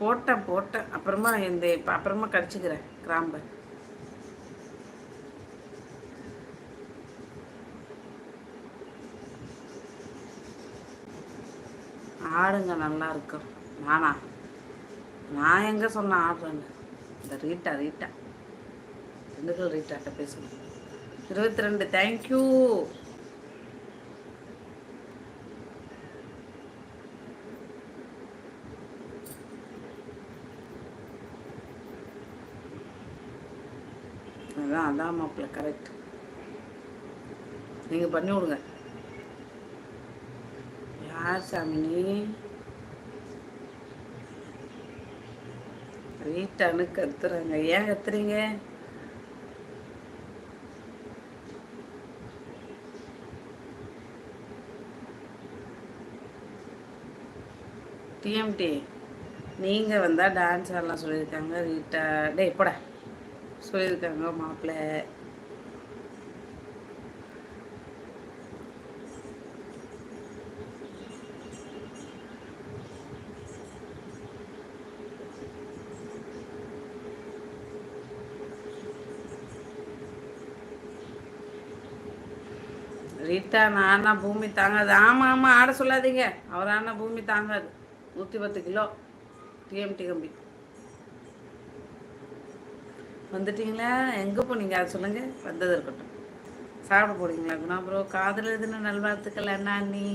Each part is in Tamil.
போட்டேன் போட்டேன். அப்புறமா இந்த இப்போ அப்புறமா கடிச்சிக்கிறேன் கிராம்பை. ஆடுங்க நல்லா இருக்கும். நானா? நான் எங்கே சொன்னேன் ஆடுறேன்னு? இந்த ரீட்டா ரீட்டா. திண்டுக்கல் ரீட்டாட்ட பேசணும் இருபத்தி ரெண்டு தேங்க்யூ அதான் அதான் மாப்பிள்ள கரெக்ட் நீங்கள் பண்ணி விடுங்க. யார் சாமி நீ? கத்துறாங்க ஏன் கத்துறீங்க டிஎம்டி நீங்கள் வந்தால் டான்ஸ் ஆடலாம் சொல்லியிருக்காங்க. ரீட்டா டே எப்படா சொல்லியிருக்காங்க மாப்பிள்ளை ரீட்டா நான் பூமி தாங்காது. ஆமாம் ஆமாம் ஆட சொல்லாதீங்க. அவர் ஆனா பூமி தாங்காது. நூற்றி பத்து கிலோ டிஎம்டி கம்பி. வந்துட்டீங்களா? எங்கே போனீங்க? அதை சொல்லுங்கள் வந்தது இருக்கட்டும். சாப்பிட போறீங்களா? குணா ப்ரோ காதல் எதுன்னு நல்வாழ்த்துக்கள் அண்ணா நீ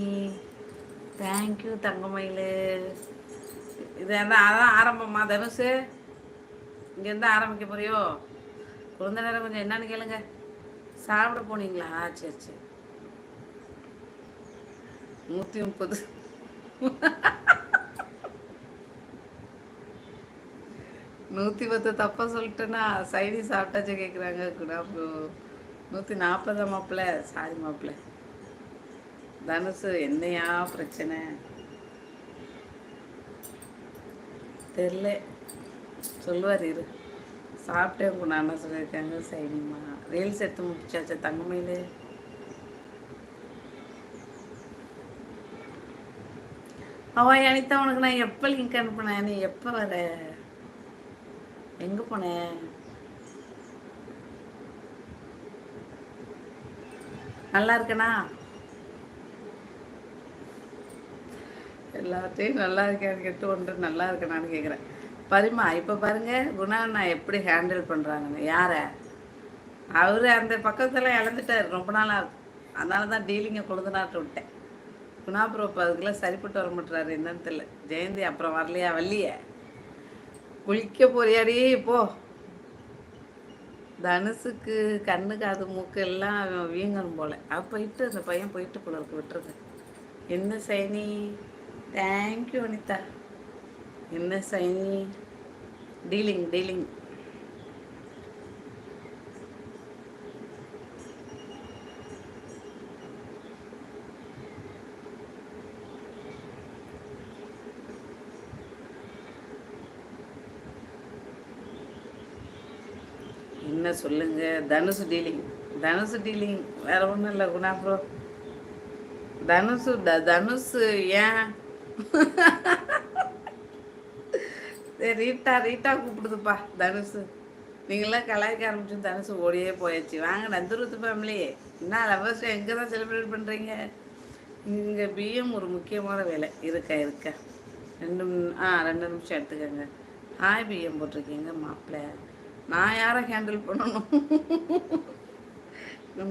தேங்க்யூ தங்கமயில். இது என்ன அதான் ஆரம்பமா? தனுசு இங்கேருந்து ஆரம்பிக்க போறியோ? குழந்தை நேரம் கொஞ்சம் என்னன்னு கேளுங்க. சாப்பிட போனீங்களா? சரி சரி. நூற்றி முப்பது. நூற்றி பத்து தப்பாக சொல்லிட்டேன்னா சைடி சாப்பிட்டாச்சு கேட்குறாங்க குணா நூற்றி நாற்பதா மாப்பிள்ள சாரி மாப்பிள்ள தனுசு என்னையா பிரச்சனை? தெரில. சொல்லுவார் இரு. சாப்பிட்டேன் குணாண்ணா சொல்லியிருக்காங்க சரிம்மா. ரீல்ஸ் எடுத்து முடிச்சாச்சா தங்கமயிலு? அவன் அனிதா உனக்கு நான் எப்போ லிங்க் அனுப்புனேன்? நீ எப்போ வர? எங்கே போனேன் நல்லா இருக்கனா? எல்லாத்தையும் நல்லா இருக்கேன்னு கேட்டு ஒன்று நல்லா இருக்கணான்னு கேட்குறேன் பரிமா இப்போ பாருங்க குணா நான் எப்படி ஹேண்டில் பண்ணுறாங்கன்னு யாரை? அவர் அந்த பக்கத்தில் இழந்துட்டார். ரொம்ப நாளாக அதனால தான் டீலிங்கை கொழுதுனாட்டு விட்டேன். குணா ப்ரோ இப்போ சரிப்பட்டு வர மாட்டுறாரு என்னன்னு தெரியல. ஜெயந்தி அப்புறம் வரலையா? வரலையே. குளிக்க போறியாடி போ. தனுசுக்கு கண்ணு காது மூக்கு எல்லாம் வீங்கணும் போல. அவ போயிட்டு அந்த பையன் போயிட்டு போல இருக்கு என்ன சைனி? தேங்க்யூ அனிதா. என்ன சைனி? Dealing dealing. என்ன சொல்லுங்க? தனுசு டீலிங். தனுசு டீலிங். வேற ஒன்றும் இல்லை குணா ப்ரோ. தனுசு த தனுசு ஏன்? சரி, ரீட்டா ரீட்டா கூப்பிடுதுப்பா தனுசு. நீங்களாம் கலாய்க்க ஆரம்பிச்சு தனுசு ஓடியே போயாச்சு. வாங்க நந்துருத்து ஃபேமிலி என்ன லவர்ஸ் எங்கே தான் செலிப்ரேட் பண்ணுறீங்க இங்கே பிஎம் ஒரு முக்கியமான வேலை. இருக்கா இருக்கா. ரெண்டு ஆ ரெண்டு நிமிஷம் எடுத்துக்கோங்க. ஹாய் பிஎம் போட்டிருக்கீங்க மாப்பிள்ளை. நான் யாரை ஹேண்டில் பண்ணணும்?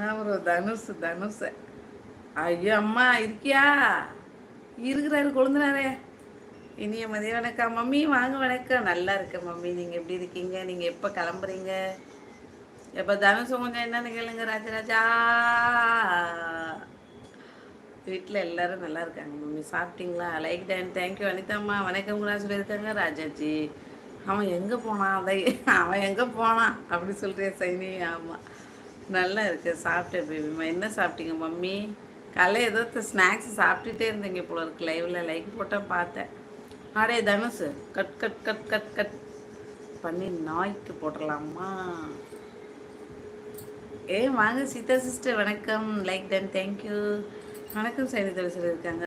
நான் தனுஷ் தனுஷ ஐயோ அம்மா இருக்கியா? இருக்கிறாரு கொழுந்தினாரே. இனிய மதிய வணக்கம். மம்மி வாங்க வணக்கம். நல்லா இருக்கேன் மம்மி. நீங்கள் எப்படி இருக்கீங்க? நீங்கள் எப்போ கிளம்புறீங்க? எப்போ தனுஷம் கொஞ்சம் என்னன்னு கேளுங்க ராஜராஜா. வீட்டில் எல்லாரும் நல்லா இருக்காங்க மம்மி. சாப்பிட்டீங்களா? லைக் டேன் தேங்க்யூ அனிதாம்மா வணக்கம் கூட சொல்லியிருக்காங்க ராஜாஜி. அவன் எங்கே போனான்? அதை அவன் எங்கே போனான்? அப்படி சொல்கிறேன் சைனி ஆமாம் நல்லா இருக்கு. சாப்பிட்டேன் பேபிமா என்ன சாப்பிட்டீங்க மம்மி? காலைல ஏதோ ஸ்நாக்ஸ் சாப்பிட்டுட்டே இருந்தீங்க போல இருக்கு. லைவில் லைக் போட்டால் பார்த்தேன். அடே Dhanush cut cut cut cut cut. பண்ணி நாய்க்கு போட்டுடலாமா ஏ வாங்க சீதா சிஸ்டர் வணக்கம். லைக் டன் தேங்க்யூ வணக்கம் சைனி தரிசனம் இருக்காங்க.